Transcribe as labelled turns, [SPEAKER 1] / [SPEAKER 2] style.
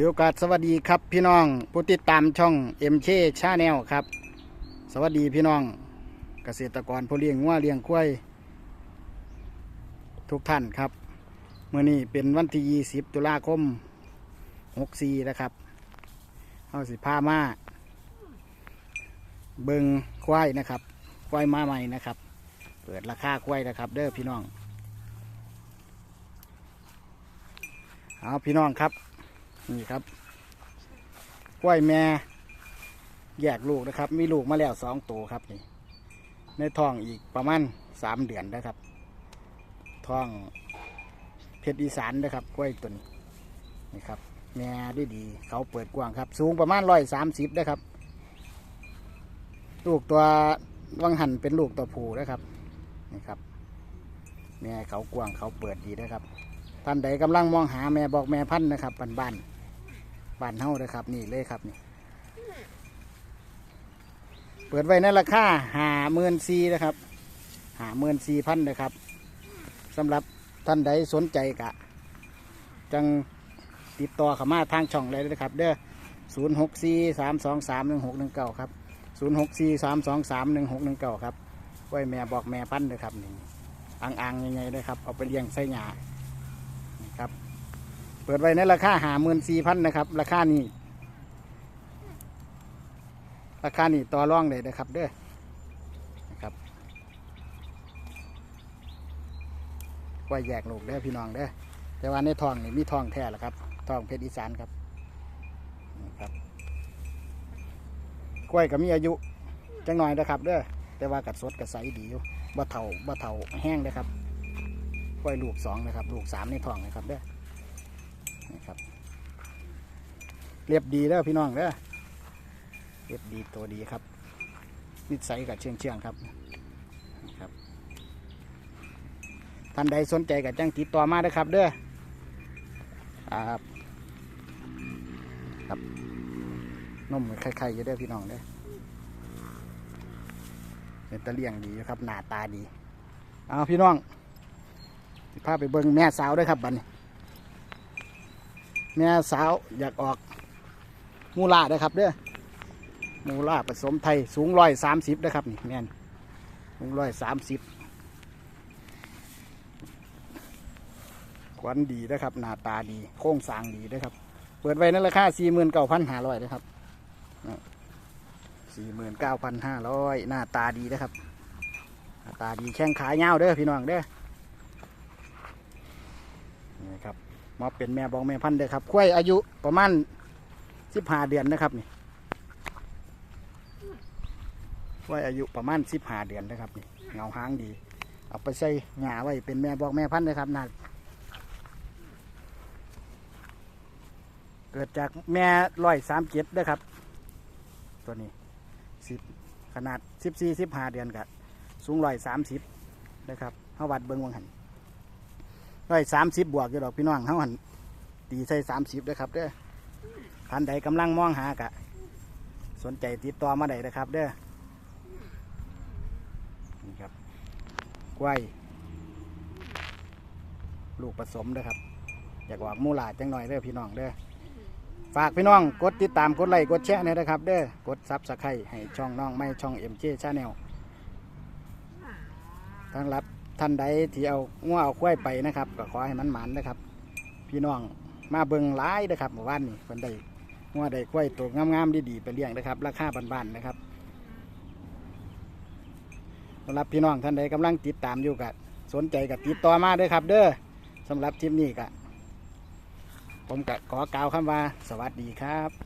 [SPEAKER 1] ถือโอกาสสวัสดีครับพี่น้องผู้ติดตามช่องเอ็มเชชาแนลครับ สวัสดีพี่น้องเกษตรกรผู้เลี้ยงวัวเลี้ยงควายทุกท่านครับเมื่อนี้เป็นวันที่ 20 ตุลาคม 64 นะครับเฮาสิพามาเบิงควายนะครับ ควายมาใหม่นะครับ เปิดราคาควายนะครับ เด้อพี่น้องเอาพี่น้องครับ นี่ครับกล้วยแม่แยกลูกนะครับ มีลูกมาแล้วสองตัวครับนี่ ในท้องอีกประมาณสามเดือนนะครับท้องเพชรอีสานนะครับกล้วยตัวนี้นี่ครับแม่ดีดีๆเขาเปิดกว้างครับ สูงประมาณร้อยสามสิบนะครับ ลูกตัววังหันเป็นลูกตัวผู้นะครับนี่ครับ แม่เขากว้างเขาเปิดดีนะครับท่านใดกำลังมองหาแม่บอกแม่พันธุ์นะครับบ้านบ้าน บานเฮาเลยครับ นี่เลยครับนี่ เปิดไว้ในราคาหาเมื่นซีนะครับหาเมื่นซีพันนะครับสำหรับท่านใดสนใจกะ จังติดต่อขามาทางช่องเลยนะครับ เด้อศูนย์หกสี่สามสองสามหนึ่งหกหนึ่งเก้าครับศูนย์หกสี่สามสองสามหนึ่งหกหนึ่งเก้าครับไว้แม่บอกแม่พันธุ์เลยครับนี่อ่างๆยังไงเลยครับ เอาไปเลี้ยงไส้หยาครับ เปิดไว้ในราคาหาหมื่นสี่พันนะครับ ราคานี้ ราคานี้ต่อรองเลยนะครับ เด้อนะครับไว้แยกลูกเด้อพี่น้องเด้อแต่ว่าในทองนี่มีทองแท้ละครับทองเพชรอีสานครับนี่ครับกล้วยก็มีอายุจังหน่อยนะครับเด้อแต่ว่ากัดสดกัดใสดีอยู่บ่เถาบ่เถาแห้งนะครับกล้วยลูกสองนะครับ ลูกสามในท้องนะครับเด้อนี่ครับ เรียบดีแล้วพี่น้องเด้อเรียบดีตัวดีครับ นิสัยกับเชียงเชียงครับครับท่านใดสนใจกับจังติดต่อมาเด้ครับ เด้อครับครับนมไข่ๆอยู่เด้อพี่น้องเด้อเป็นตะเลียงดีครับหน้าตาดีเอาพี่น้องพาไปเบิ่งแม่สาวด้วยครับบัดนี้ แม่สาวอยากออก มูลาเด้ครับเด้อมูลาผสมไทยสูงร้อยสามสิบนะครับนี่แม่นสูงร้อยสามสิบขวัญดีนะครับ หน้าตาดีโค้งสร้างดีนะครับ เปิดไว้ในราคาสี่หมื่นเก้าพันห้าร้อยนะครับสี่หมื่นเก้าพันห้าร้อยหน้าตาดีนะครับหน้าตาดีแข้งขาเงาเด้อพี่น้องเด้อนี่ครับมาเป็นแม่บองแม่พันธุ์เด้อครับควายอายุประมาณ สิบห้าเดือนนะครับนี่ควายอายุประมาณสิบห้าเดือนนะครับนี่เงาหางดี เอาไปใส่หญ้าไว้เป็นแม่บอกแม่พันธุ์นะครับนาเกิดจากแม่ร้อยสามเจ็ดนะครับ ตัวนี้สิบขนาดสิบสี่สิบห้าเดือนกับสูงร้อยสามสิบนะครับเฮาวัดเบิ้งวังหันร้อยสามสิบบวกอยู่ดอกพี่น้องเขาหันตีใส่สามสิบด้วยครับเด้อ ท่านใดกำลังมองหากะ สนใจติดต่อมาได้นะครับ เด้อนี่ครับกล้วยลูกผสมนะครับ อยากออกมูลาจังหน่อยเด้อพี่น้องเด้อฝากพี่น้องกดติดตามกดไลค์กดแชร์น่ยนะครับ เด้อกดซับสไครต์ให้ช่องน้องไม่ช่องเอ็มเจชาแนลทั้งรับท่านใดที่เอาง้อเอาควายไปนะครับ ก็ขอให้มันหมันนะครับ พี่น้องมาเบิงหลายนะครับเมื่อวานนี้เพิ่นได้ งัวได้ควยตัวงามๆดีๆไปเลี้ยงนะครับ ราคาบ้านๆนะครับสำหรับพี่น้องท่านใดกำลังติดตามอยู่กับสนใจกับติดต่อมาเด้อครับ เด้อสำหรับทริปนี้กะผมก็ขอกล่าวคำว่าสวัสดีครับ